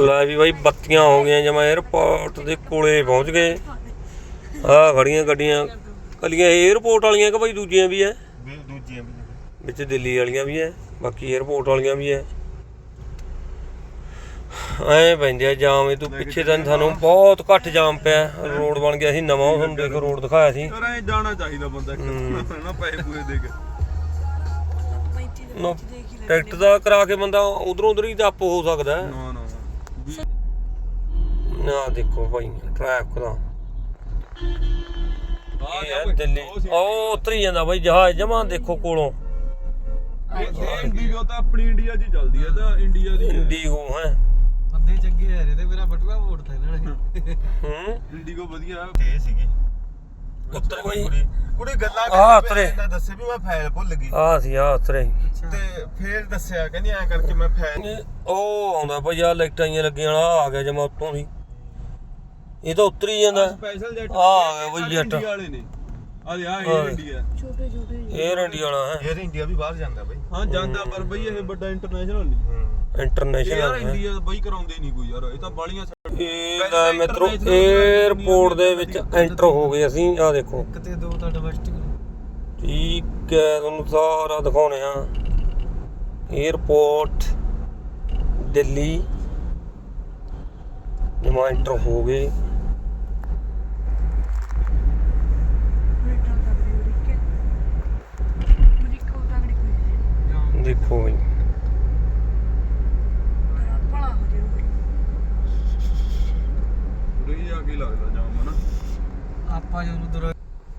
ਲੈ ਵੀ ਬਾਈ ਬੱਤੀਆਂ ਹੋ ਗਈਆਂ ਜਮਾ 에어ਪੋਰਟ ਦੇ ਕੋਲੇ ਪਹੁੰਚ ਗਏ। ਆ ਖੜੀਆਂ ਗੱਡੀਆਂ। ਕੱਲੀਆਂ 에어ਪੋਰਟ ਵਾਲੀਆਂ ਕਿ ਬਾਈ ਦੂਜੀਆਂ ਵੀ ਐ? ਵਿੱਚ ਦਿੱਲੀ ਵਾਲੀਆਂ ਵੀ ਐ ਬਾਕੀ 에어ਪੋਰਟ ਵਾਲੀਆਂ ਵੀ ਐ। ਐ ਪੈਂਦੇ ਜਾਮ ਇਹ ਤੋਂ ਪਿੱਛੇ ਤਾਂ ਤੁਹਾਨੂੰ ਬਹੁਤ ਘੱਟ ਜਾਮ ਪਿਆ। ਰੋਡ ਬਣ ਗਿਆ ਸੀ ਨਵਾਂ ਤੁਹਾਨੂੰ ਦੇਖੋ ਰੋਡ ਦਿਖਾਇਆ ਸੀ। ਯਾਰ ਐ ਜਾਣਾ ਚਾਹੀਦਾ ਬੰਦਾ ਇੱਕ। ਪੈਸੇ ਪੂਰੇ ਦੇ ਕੇ। ਟਿਕਟ ਦਾ ਕਰਾ ਕੇ ਬੰਦਾ ਉਧਰੋਂ ਉਧਰ ਹੀ ਤਾਂ ਆਪ ਹੋ ਸਕਦਾ। ਨਾ ਦੇਖੋ ਭਾਈ ਟ੍ਰੈਫਿਕ ਦਾ। ਆ ਇਹ ਹੈ ਦਿੱਲੀ। ਉਹ ਉਤਰੀ ਜਾਂਦਾ ਬਾਈ ਜਹਾਜ਼ ਜਮਾ ਦੇਖੋ ਕੋਲੋਂ। ਇੰਡੀਆ ਤਾਂ ਆਪਣੀ ਇੰਡੀਆ 'ਚ ਚੱਲਦੀ ਹੈ ਤਾਂ ਇੰਡੀਆ ਦੀ ਇੰਡੀਗੋ ਹੈ। ਬੰਦੇ ਚੰਗੇ ਆ ਰਹੇ ਤੇ ਮੇਰਾ ਬਟੂਆ ਮੋੜਤਾ ਇਹਨਾਂ ਨੇ। ਹੂੰ। ਇੰਡੀਗੋ ਵਧੀਆ। ਤੇ ਸੀਗੀ। ਉੱਤਰ ਬਾਈ ਕੁੜੀ ਕੁੜੀ ਗੱਲਾਂ ਆਹ ਕਰਦੀ ਉਤਰੇ। ਮੈਂ ਦੱਸੇ ਵੀ ਮੈਂ ਫਾਈਲ ਭੁੱਲ ਗਈ। ਆ ਸੀ ਆ ਉਤਰੇ ਤੇ ਫੇਰ ਦੱਸਿਆ ਕਹਿੰਦੀ ਐ ਕਰਕੇ ਮੈਂ ਫਾਈਲ ਉਹ ਆਉਂਦਾ ਭਾਈ ਆ ਲਾਈਟਾਂ ਜਿਹੀਆਂ ਲੱਗੀਆਂ ਵਾਲਾ ਆ ਗਿਆ ਜਮਾ ਉੱਤੋਂ ਦੀ। ਇਹ ਤਾਂ ਉਤਰੀ ਜਾਂਦਾ। ਸਪੈਸ਼ਲ ਜੈਟ ਆ ਆ ਗਿਆ ਬਈ ਜੱਟ ਵਾਲੇ ਨੇ। ਆ ਦੇ ਆ ਹਾਂ। ਇੰਡੀਆ 에ਅਰ ਇੰਡੀਆ ਵਾਲਾ ਹੈ। ਯਾਰ ਇੰਡੀਆ ਵੀ ਬਾਹਰ ਜਾਂਦਾ ਬਈ। ਹਾਂ ਜਾਂਦਾ ਪਰ ਬਈ ਇਹ ਵੱਡਾ ਇੰਟਰਨੈਸ਼ਨਲ ਨਹੀਂ ਯਾਰ ਇੰਟਰਨੈਸ਼ਨਲ ਹੈ ਇੰਡੀਆ ਬਈ ਕਰਾਉਂਦੇ ਨਹੀਂ ਕੋਈ ਯਾਰ ਇਹ ਤਾਂ ਬਾਲੀਆਂ ਇਹ ਲੈ ਮਿੱਤਰੋ ਦੇ ਵਿੱਚ ਐਂਟਰ ਹੋ ਗਏ ਅਸੀਂ ਆ ਦੇਖੋ। ਇੱਕ ਤੇ ਦੋ ਤਾਂ ਡੋਮੈਸਟਿਕ ਠੀਕ ਹੈ ਤੁਹਾਨੂੰ ਸਾਰਾ ਦਿਖਾਉਣੇ ਆ। 에ਅਰਪੋਰਟ ਦਿੱਲੀ ਜਮਾ ਐਂਟਰ ਹੋ ਗਏ। ਦੇਖੋ ਬਈ। ਉਰੇ ਜਾ ਕੇ ਲੱਗਦਾ ਜਾਮ ਹਨਾ? ਆਪਾਂ ਜਦੋਂ ਉਧਰ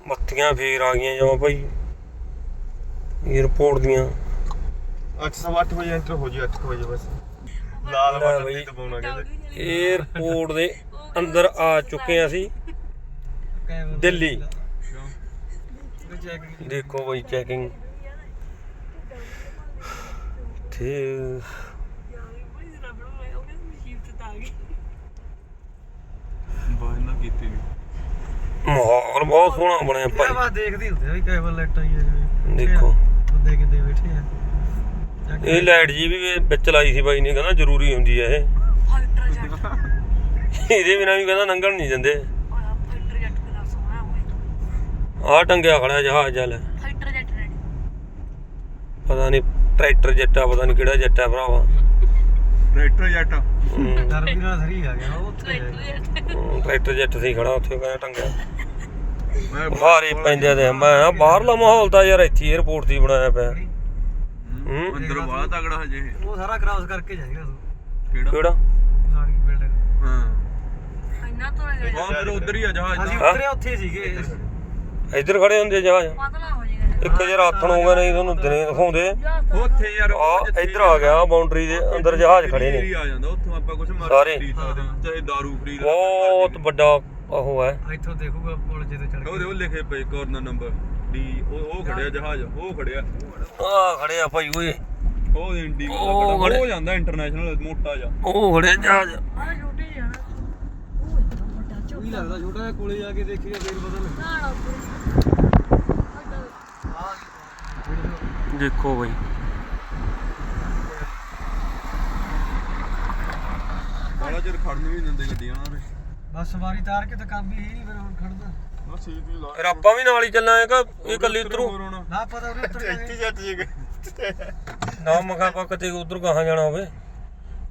ਬੱਤੀਆਂ ਫੇਰ ਆ ਗਈਆਂ ਜਮਾ ਭਾਈ 에ਅਰਪੋਰਟ ਦੀਆਂ 808 ਵਜੇ ਐਂਟਰ ਹੋ ਜੀ 8 ਵਜੇ ਬਸ। ਲਾਲ ਬਟਨ ਬਈ। ਤੇ ਦਬਾਉਣਾ ਕਹਿੰਦੇ 에ਅਰਪੋਰਟ ਦੇ ਅੰਦਰ ਆ ਚੁੱਕੇ ਹਾਂ ਅਸੀਂ। ਦਿੱਲੀ। ਦੇਖੋ ਬਈ ਚੈਕਿੰਗ ਤੇ ਬਾਹਰ ਨਾ ਕੀਤੀ ਵੀ। ਮਾਹੌਲ ਬਹੁਤ ਸੋਹਣਾ ਬਣਿਆ ਭਾਈ। ਬਾਤ ਦੇਖਦੀ ਹੁੰਦੇ ਆ ਵੀ ਕੇਬਲ ਲਾਈਟ ਆਈ ਹੈ ਜਿਵੇਂ। ਦੇਖੋ। ਬੰਦੇ ਕਿੱਦੇ ਬੈਠੇ ਆ। ਇਹ ਲਾਈਟ ਜੀ ਵੀ ਵਿੱਚ ਲਾਈ ਸੀ ਬਾਈ ਨੇ ਕਹਿੰਦਾ ਜ਼ਰੂਰੀ ਹੁੰਦੀ ਹੈ ਇਹ। ਇਹਦੇ ਬਿਨਾਂ ਵੀ ਕਹਿੰਦਾ ਲੰਘਣ ਨਹੀਂ ਦਿੰਦੇ। ਆਹ ਟੰਗਿਆ ਖੜਾ ਜਹਾਜ਼ ਚੱਲ। ਪਤਾ ਨਹੀਂ ਟਰੈਕਟਰ ਜੱਟਾ ਪਤਾ ਨਹੀਂ ਕਿਹੜਾ ਜੱਟਾ ਭਰਾਵਾ। ਟਰੈਕਟਰ ਜੱਟ। ਹੂੰ, ਡਰ ਵੀ ਨਾਲ ਸਰੀ ਆ ਗਿਆ ਉਹ ਉੱਥੇ ਹੈ। ਹੂੰ, ਟਰੈਕਟਰ ਜੱਟ ਸੀ ਖੜਾ ਉੱਥੇ ਕਹਿੰਦਾ ਟੰਗਿਆ। ਮੈਂ ਬਾਹਰੇ ਪੈਂਦੇ ਤੇ ਮੈਂ ਕਿਹਾ ਬਾਹਰਲਾ ਮਾਹੌਲ ਤਾਂ ਯਾਰ ਇੱਥੇ 에ਅਰਪੋਰਟ ਦੀ ਬਣਾਇਆ ਪਿਆ। ਹੂੰ? ਅੰਦਰ ਬਾਹਰ ਤਗੜਾ ਹਜੇ। ਇਹ। ਉਹ ਸਾਰਾ ਕ੍ਰਾਸ ਕਰਕੇ ਜਾਏਗਾ ਤੂੰ। ਕਿਹੜਾ? ਕਿਹੜਾ? ਸਾਰੀ ਬਿਲਡਿੰਗ ਹਾਂ। ਹਾਂ ਫਿਰ ਉਧਰ ਹੀ ਆ ਜਹਾਜ਼ ਅਸੀਂ ਦਾ ਉਤਰੇ ਉੱਥੇ ਸੀਗੇ। ਇੱਧਰ। ਖੜੇ ਹੁੰਦੇ ਜਹਾਜ਼। ਇੱਕ ਜੇ ਰਾਤਣ ਹੋ ਗਿਆ ਨਹੀਂ ਤੁਹਾਨੂੰ ਦਿਨੇ ਦਿਖਾਉਂਦੇ। ਉੱਥੇ ਯਾਰ ਆ ਇੱਧਰ ਆ ਗਿਆ ਬਾਉਂਡਰੀ ਦੇ ਅੰਦਰ ਜਹਾਜ਼ ਖੜੇ ਨੇ। ਆ ਜਾਂਦਾ ਉੱਥੋਂ ਆਪਾਂ ਕੁਝ ਮਾਰ ਸਾਰੇ। ਹਾਂ, ਚਾਹੇ दारू ਖਰੀਦ ਬਹੁਤ ਵੱਡਾ ਉਹ ਹੈ। ਇੱਥੋਂ ਦੇਖੂਗਾ ਪੁਲ ਜੇ ਤੇ ਚੜ ਉਹਦੇ ਉਹ ਲਿਖੇ ਪਏ ਕਾਰਨਰ ਨੰਬਰ ਡੀ ਉਹ ਉਹ ਖੜਿਆ ਜਹਾਜ਼ ਉਹ ਖੜਿਆ। ਆ ਖੜੇ ਆ ਭਾਈ ਓਏ। ਉਹ ਇੰਡੀ ਉਹ ਖੜਿਆ। ਉਹ ਜਾਂਦਾ ਇੰਟਰਨੈਸ਼ਨਲ ਮੋਟਾ ਜਾ ਉਹ ਖੜੇ ਜਹਾਜ਼। ਵੀ ਲੱਗਦਾ ਛੋਟਾ ਜਿਹਾ ਕੋਲੇ ਜਾ ਕੇ ਦੇਖੀਏ ਫੇਰ ਪਤਾ ਲੱਗਦਾ ਦੇਖੋ ਭਾਈ ਬਾਲਾ ਚਿਰ ਖੜਨ ਵੀ ਨੀ ਦਿੰਦੇ ਗੱਡੀਆਂ ਨਾਲ ਬਸ ਸਵਾਰੀ ਤਾਰ ਕੇ ਤਾਂ ਕੰਮ ਵੀ ਹੀ ਨਹੀਂ ਫਿਰ ਹੁਣ ਖੜਦਾ ਨਾ ਸੀਟ ਵੀ ਲਾ ਫਿਰ ਆਪਾਂ ਵੀ ਨਾਲ ਹੀ ਚੱਲਾਂਗੇ ਕਿ ਇਹ ਕੱਲੀ ਉਧਰੋਂ ਹੋਰ ਹੋਣਾ ਨਾ ਪਤਾ ਉਹ ਉੱਤਰ ਇੱਥੇ ਜੱਟ ਜੀ ਗਏ। ਨਾ ਮਗਾ ਆਪਾਂ ਕਿਤੇ ਉਧਰ ਗਾਹਾਂ ਜਾਣਾ ਹੋਵੇ।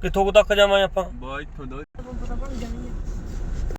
ਕਿੱਥੋਂ ਤੱਕ ਜਾਵਾਂ ਆਪਾਂ? ਬਾ ਇੱਥੋਂ ਦਾ